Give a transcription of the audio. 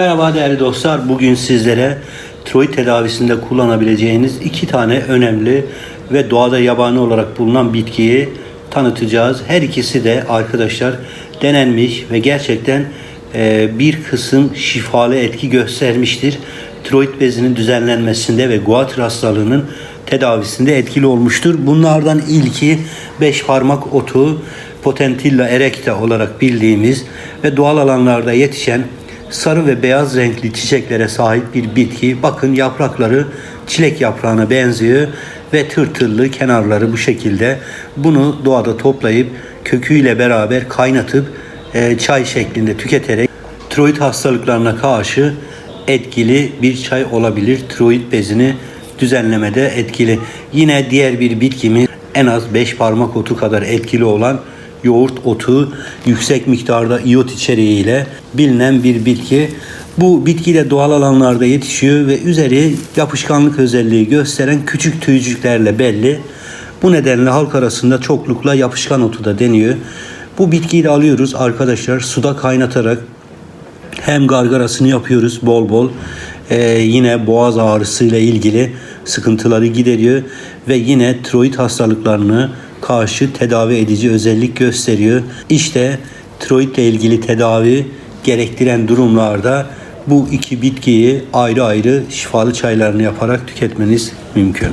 Merhaba değerli dostlar. Bugün sizlere tiroid tedavisinde kullanabileceğiniz iki tane önemli ve doğada yabani olarak bulunan bitkiyi tanıtacağız. Her ikisi de arkadaşlar denenmiş ve gerçekten e, bir kısım şifalı etki göstermiştir. Tiroid bezinin düzenlenmesinde ve guatr hastalığının tedavisinde etkili olmuştur. Bunlardan ilki beş parmak otu Potentilla erecta olarak bildiğimiz ve doğal alanlarda yetişen sarı ve beyaz renkli çiçeklere sahip bir bitki. Bakın yaprakları çilek yaprağına benziyor ve tırtıllı kenarları bu şekilde. Bunu doğada toplayıp köküyle beraber kaynatıp e, çay şeklinde tüketerek tiroid hastalıklarına karşı etkili bir çay olabilir. Tiroid bezini düzenlemede etkili. Yine diğer bir bitkimiz en az 5 parmak otu kadar etkili olan yoğurt otu yüksek miktarda iot içeriğiyle bilinen bir bitki. Bu bitki de doğal alanlarda yetişiyor ve üzeri yapışkanlık özelliği gösteren küçük tüycüklerle belli. Bu nedenle halk arasında çoklukla yapışkan otu da deniyor. Bu bitkiyi de alıyoruz arkadaşlar suda kaynatarak hem gargarasını yapıyoruz bol bol. Ee, yine boğaz ağrısıyla ilgili sıkıntıları gideriyor ve yine tiroid hastalıklarını karşı tedavi edici özellik gösteriyor. İşte tiroid ile ilgili tedavi gerektiren durumlarda bu iki bitkiyi ayrı ayrı şifalı çaylarını yaparak tüketmeniz mümkün.